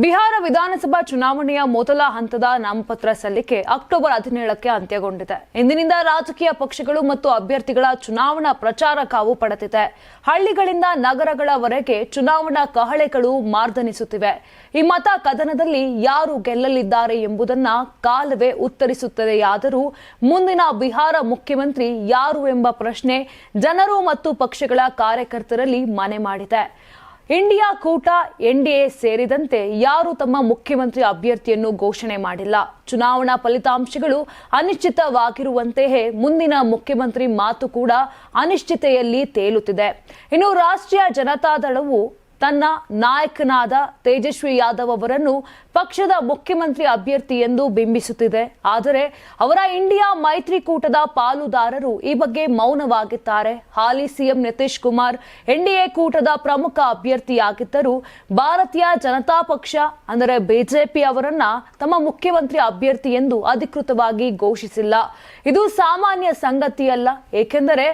ಬಿಹಾರ ವಿಧಾನಸಭಾ ಚುನಾವಣೆಯ ಮೊದಲ ಹಂತದ ನಾಮಪತ್ರ ಸಲ್ಲಿಕೆ ಅಕ್ಟೋಬರ್ ಹದಿನೇಳಕ್ಕೆ ಅಂತ್ಯಗೊಂಡಿದೆ. ಇಂದಿನಿಂದ ರಾಜಕೀಯ ಪಕ್ಷಗಳು ಮತ್ತು ಅಭ್ಯರ್ಥಿಗಳ ಚುನಾವಣಾ ಪ್ರಚಾರ ಕಾವು ಪಡೆದಿದೆ ಹಳ್ಳಿಗಳಿಂದ ನಗರಗಳವರೆಗೆ ಚುನಾವಣಾ ಕಹಳೆಗಳು ಮಾರ್ದನಿಸುತ್ತಿವೆ. ಈ ಮತ ಕದನದಲ್ಲಿ ಯಾರು ಗೆಲ್ಲಲಿದ್ದಾರೆ ಎಂಬುದನ್ನ ಕಾಲವೇ ಉತ್ತರಿಸುತ್ತದೆಯಾದರೂ ಮುಂದಿನ ಬಿಹಾರ ಮುಖ್ಯಮಂತ್ರಿ ಯಾರು ಎಂಬ ಪ್ರಶ್ನೆ ಜನರು ಮತ್ತು ಪಕ್ಷಗಳ ಕಾರ್ಯಕರ್ತರಲ್ಲಿ ಮನೆ ಮಾಡಿದೆ. ಇಂಡಿಯಾ ಕೂಟ ಎನ್ಡಿಎ ಸೇರಿದಂತೆ ಯಾರು ತಮ್ಮ ಮುಖ್ಯಮಂತ್ರಿ ಅಭ್ಯರ್ಥಿಯನ್ನು ಘೋಷಣೆ ಮಾಡಿಲ್ಲ. ಚುನಾವಣಾ ಫಲಿತಾಂಶಗಳು ಅನಿಶ್ಚಿತವಾಗಿರುವಂತೆಯೇ ಮುಂದಿನ ಮುಖ್ಯಮಂತ್ರಿ ಮಾತು ಕೂಡ ಅನಿಶ್ಚಿತೆಯಲ್ಲಿ ತೇಲುತ್ತಿದೆ. ಇನ್ನು ರಾಷ್ಟ್ರೀಯ ಜನತಾದಳವು ತನ್ನ ನಾಯಕನಾದ ತೇಜಸ್ವಿ ಯಾದವ್ ಅವರನ್ನು ಪಕ್ಷದ ಮುಖ್ಯಮಂತ್ರಿ ಅಭ್ಯರ್ಥಿ ಎಂದು ಬಿಂಬಿಸುತ್ತಿದೆ. ಆದರೆ ಅವರ ಇಂಡಿಯಾ ಮೈತ್ರಿಕೂಟದ ಪಾಲುದಾರರು ಈ ಬಗ್ಗೆ ಮೌನವಾಗಿದ್ದಾರೆ. ಹಾಲಿ ಸಿಎಂ ನಿತೀಶ್ ಕುಮಾರ್ ಎನ್ಡಿಎ ಕೂಟದ ಪ್ರಮುಖ ಅಭ್ಯರ್ಥಿಯಾಗಿದ್ದರೂ ಭಾರತೀಯ ಜನತಾ ಪಕ್ಷ, ಅಂದರೆ ಬಿಜೆಪಿ ಅವರನ್ನ ತಮ್ಮ ಮುಖ್ಯಮಂತ್ರಿ ಅಭ್ಯರ್ಥಿ ಎಂದು ಅಧಿಕೃತವಾಗಿ ಘೋಷಿಸಿಲ್ಲ. ಇದು ಸಾಮಾನ್ಯ ಸಂಗತಿಯಲ್ಲ, ಏಕೆಂದರೆ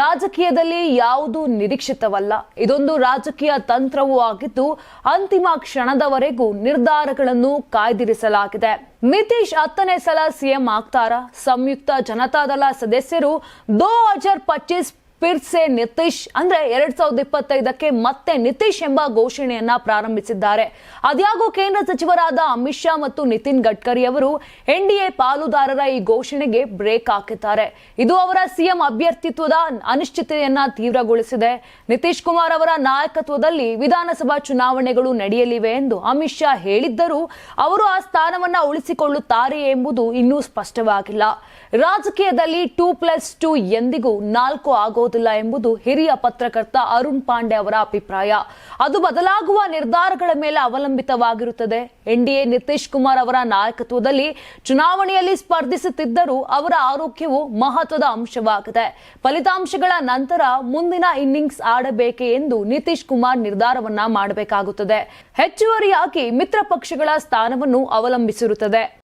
ರಾಜಕೀಯದಲ್ಲಿ ಯಾವುದು ನಿರೀಕ್ಷಿತವಲ್ಲ. ಇದೊಂದು ರಾಜಕೀಯ ತಂತ್ರವೂ ಆಗಿದ್ದು ಅಂತಿಮ ಕ್ಷಣದವರೆಗೂ ನಿರ್ಧಾರಗಳನ್ನು ಕಾಯ್ದಿರಿಸಲಾಗಿದೆ. ನಿತೀಶ್ ಹತ್ತನೇ ಸಲ ಸಿಎಂ ಆಗ್ತಾರ? ಸಂಯುಕ್ತ ಜನತಾದಳ ಸದಸ್ಯರು, ದೋ ಹಜಾರ್ ಪಚ್ಚೀಸ್ ಪಿರ್ಸೆ ನಿತೀಶ್ ಅಂದ್ರೆ ಎರಡ್ ಸಾವಿರದ ಇಪ್ಪತ್ತೈದಕ್ಕೆ ಮತ್ತೆ ನಿತೀಶ್ ಎಂಬ ಘೋಷಣೆಯನ್ನ ಪ್ರಾರಂಭಿಸಿದ್ದಾರೆ. ಅದ್ಯಾಗೂ ಕೇಂದ್ರ ಸಚಿವರಾದ ಅಮಿತ್ ಶಾ ಮತ್ತು ನಿತಿನ್ ಗಡ್ಕರಿ ಅವರು ಎನ್ಡಿಎ ಪಾಲುದಾರರ ಈ ಘೋಷಣೆಗೆ ಬ್ರೇಕ್ ಹಾಕಿದ್ದಾರೆ. ಇದು ಅವರ ಸಿಎಂ ಅಭ್ಯರ್ಥಿತ್ವದ ಅನಿಶ್ಚಿತೆಯನ್ನ ತೀವ್ರಗೊಳಿಸಿದೆ. ನಿತೀಶ್ ಕುಮಾರ್ ಅವರ ನಾಯಕತ್ವದಲ್ಲಿ ವಿಧಾನಸಭಾ ಚುನಾವಣೆಗಳು ನಡೆಯಲಿವೆ ಎಂದು ಅಮಿತ್ ಶಾ ಹೇಳಿದ್ದರೂ ಅವರು ಆ ಸ್ಥಾನವನ್ನ ಉಳಿಸಿಕೊಳ್ಳುತ್ತಾರೆ ಎಂಬುದು ಇನ್ನೂ ಸ್ಪಷ್ಟವಾಗಿಲ್ಲ. ರಾಜಕೀಯದಲ್ಲಿ ಟೂ ಪ್ಲಸ್ ಟೂ ಎಂದಿಗೂ ನಾಲ್ಕು ಆಗೋದಿಲ್ಲ ಎಂಬುದು ಹಿರಿಯ ಪತ್ರಕರ್ತ ಅರುಣ್ ಪಾಂಡೆ ಅವರ ಅಭಿಪ್ರಾಯ. ಅದು ಬದಲಾಗುವ ನಿರ್ಧಾರಗಳ ಮೇಲೆ ಅವಲಂಬಿತವಾಗಿರುತ್ತದೆ. ಎನ್ಡಿಎ ನಿತೀಶ್ ಕುಮಾರ್ ಅವರ ನಾಯಕತ್ವದಲ್ಲಿ ಚುನಾವಣೆಯಲ್ಲಿ ಸ್ಪರ್ಧಿಸುತ್ತಿದ್ದರೂ ಅವರ ಆರೋಗ್ಯವು ಮಹತ್ವದ ಅಂಶವಾಗಿದೆ. ಫಲಿತಾಂಶಗಳ ನಂತರ ಮುಂದಿನ ಇನ್ನಿಂಗ್ಸ್ ಆಡಬೇಕೆ ಎಂದು ನಿತೀಶ್ ಕುಮಾರ್ ನಿರ್ಧಾರವನ್ನ ಮಾಡಬೇಕಾಗುತ್ತದೆ. ಹೆಚ್ಚುವರಿಯಾಗಿ ಮಿತ್ರ ಪಕ್ಷಗಳ ಸ್ಥಾನವನ್ನು ಅವಲಂಬಿಸಿರುತ್ತದೆ.